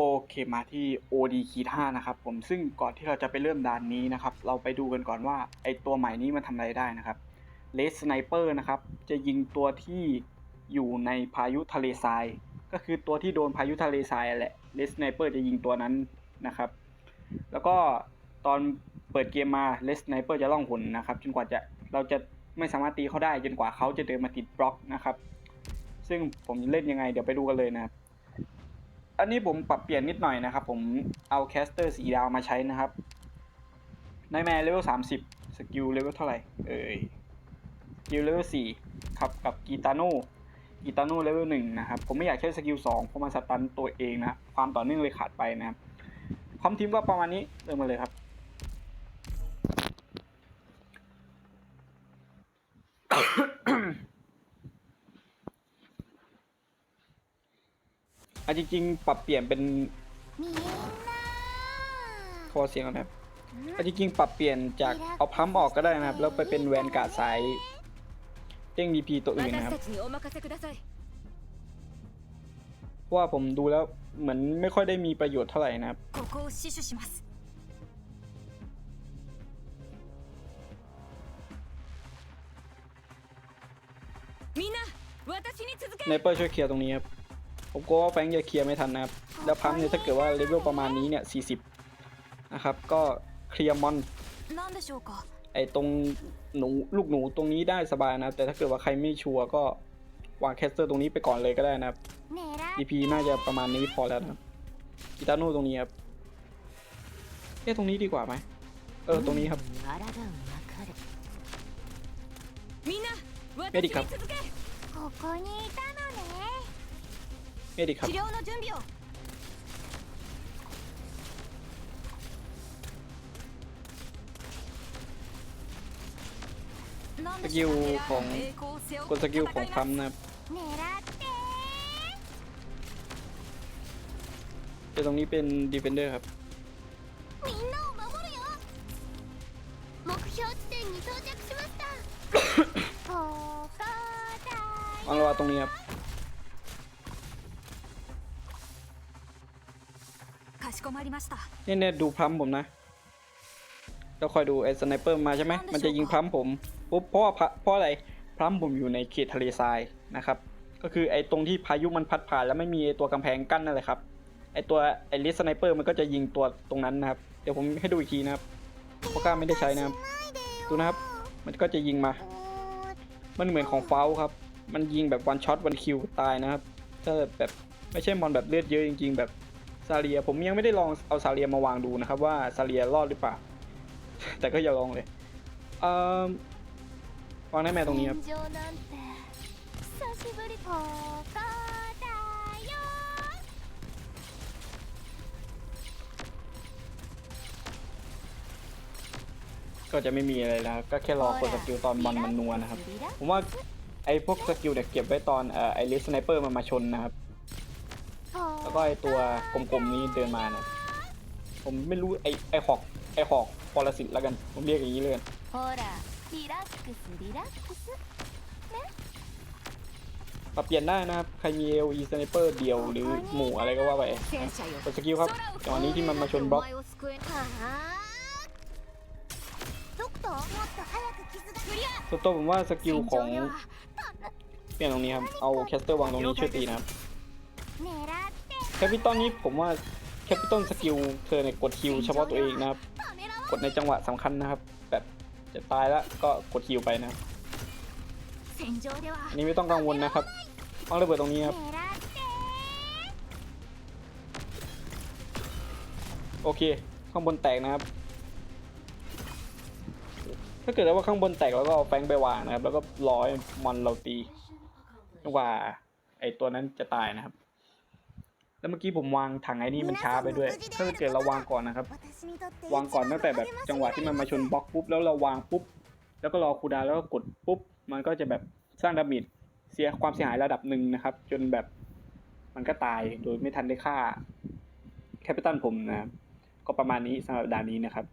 โอเคมาที่ OD คีท่านะครับผมซึ่งก่อนที่เราจะไปเริ่มด่านนี้นะครับ เราไปดูกันก่อนว่าไอตัวใหม่นี้มันทำอะไรได้นะครับเลสสไนเปอร์นะครับ จะยิงตัวที่อยู่ในพายุทะเลทราย ก็คือตัวที่โดนพายุทะเลทรายแหละเลสสไนเปอร์จะยิงตัวนั้นนะครับ แล้วก็ตอนเปิดเกมมาเลสสไนเปอร์จะล่องหนนะครับ จนกว่าจะเราจะไม่สามารถตีเขาได้จนกว่าเขาจะเดินมาติดบล็อกนะครับ ซึ่งผมเล่นยังไงเดี๋ยวไปดูกันเลยนะครับ อันนี้ผมปรับเปลี่ยนนิดหน่อยนะครับ ผมเอาแคสเตอร์สีดาวมาใช้นะครับในแมเลเวลสามสิบสกิลเลเวลเท่าไหร่ เอ่ยสกิลเลเวลสี่ครับกับกีตาโนกีตาโนเลเวลหนึ่งนะครับ ผมไม่อยากใช้สกิลสองเพราะมันสตันตัวเองนะ ความต่อเนื่องเลยขาดไปนะครับคอมทีมก็ประมาณนี้เริ่มมาเลยครับ อะจริงๆ ปรับเปลี่ยนเป็นคอเสียงก่อนนะครับอะจริงๆ ปรับเปลี่ยนจากเอาพัมออกก็ได้นะครับ แล้วไปเป็นแวนกาดสายเจ้งดีพีตัวอื่นนะครับว่าผมดูแล้วเหมือนไม่ค่อยได้มีประโยชน์เท่าไหร่นะครับในเปอร์ช่วยเคลียร์ตรงนี้ครับ มก็ว่าแฟงจะเคลียร์ไม่ทันนะครับ แล้วพัมเนี่ยถ้าเกิดว่าเลเวลประมาณนี้เนี่ย 40 นะครับ ก็เคลียร์มอนไอตรงหนูลูกหนูตรงนี้ได้สบายนะ แต่ถ้าเกิดว่าใครไม่ชัวร์ก็วางแคสเตอร์ตรงนี้ไปก่อนเลยก็ได้นะครับ EP น่าจะประมาณนี้พอแล้วนะกิตาโน่ตรงนี้ครับเอ๊ะตรงนี้ดีกว่าไหมเออตรงนี้ครับเมดิครับ เมดิครับสกิลของกดสกิลของพัมนะครับเดี๋ตรงนี้เป็นดีเฟนเดอร์ครับวางระวาตรงนี้ครับ しこまりました เนี่ยเนี่ยดูพัมป์ผมนะแล้วคอยดูไอ้สไนเปอร์มาใช่ไหม มันจะยิงพัมป์ผม ปุ๊บ เพราะว่าพะเพราะอะไร พัมป์ผมอยู่ในเขตทะเลทรายนะครับ ก็คือไอ้ตรงที่พายุมันพัดผ่านแล้วไม่มีไอ้ตัวกำแพงกั้นนั่นแหละครับ ไอ้ตัวไอ้ลิสสไนเปอร์มันก็จะยิงตัวตรงนั้นนะครับ เดี๋ยวผมให้ดูอีกทีนะครับเพราะกล้าไม่ได้ใช้นะครับ ดูนะครับ มันก็จะยิงมา มันเหมือนของเฟลครับ มันยิงแบบวันช็อตวันคิวตายนะครับ ถ้าแบบไม่ใช่มอนแบบเลือดเยอะจริง ๆ แบบ ซาเลียผมยังไม่ได้ลองเอาซาเลียมาวางดูนะครับว่าซาเลียรอดหรือเปล่า แต่ก็อย่าลองเลยเวางได้แม่ตรงนี้ครับก็จะไม่มีอะไรแล้ว ก็แค่รอกดสกิลตอนบอลมันนัวนะครับ ผมว่าไอ้พวกสกิลเด็กเก็บไว้ตอนไอ้ลิสไนเปอร์มันมาชนนะครับ แล้วก็ไอ้ตัวกลมๆนี้เดินมานะผมไม่รู้ไอ้ไอ้หอกไอ้หอกปรสิตแล้วกัน ผมเรียกอย่างนี้เลยกัน ほらリラックスリラックス ปรับเปลี่ยนได้นะครับ ใครมีเอลีสไนเปอร์เดียวหรือหมู่อะไรก็ว่าไป 戦車よ กดสกิลครับจังหวะนี้ที่มันมาชนบล็อก お前を救えはあドクターもっと早く傷がクリア ส่วนตัวผมว่าสกิลของ 戦場では เปลี่ยนตรงนี้ครับ เอาแคสเตอร์วางตรงนี้ช่วยตีนะครับ 狙って แคปิตอลนี้ผมว่าแคปิตอลสกิลเธอเนี่ยกดฮิวเฉพาะตัวเองนะครับ กดในจังหวะสำคัญนะครับ แบบจะตายแล้วก็กดฮิวไปนะน,นี่ไม่ต้องกังวลนะครับต้องระเบิดตรงนี้ครับ โอเค ข้างบนแตกนะครับ ถ้าเกิดว่าข้างบนแตกแล้วก็เอาแฟงไปวางนะครับ แล้วก็ร้อยมอนเราตีจังหวะไอตัวนั้นจะตายนะครับ แล้วเมื่อกี้ผมวางถังไอ้นี่มันช้าไปด้วย ถ้าเกิดเราวางก่อนนะครับ วางก่อนตั้งแต่แบบจังหวะที่มันมาชนบล็อกปุ๊บแล้วเราวางปุ๊บ แล้วก็รอคูดาแล้วก็กดปุ๊บ มันก็จะแบบสร้างดามมิดเสียความเสียหายระดับหนึ่งนะครับ จนแบบมันก็ตายโดยไม่ทันได้ฆ่าแคปิตันผมนะ ก็ประมาณนี้สำหรับด่านนี้นะครับ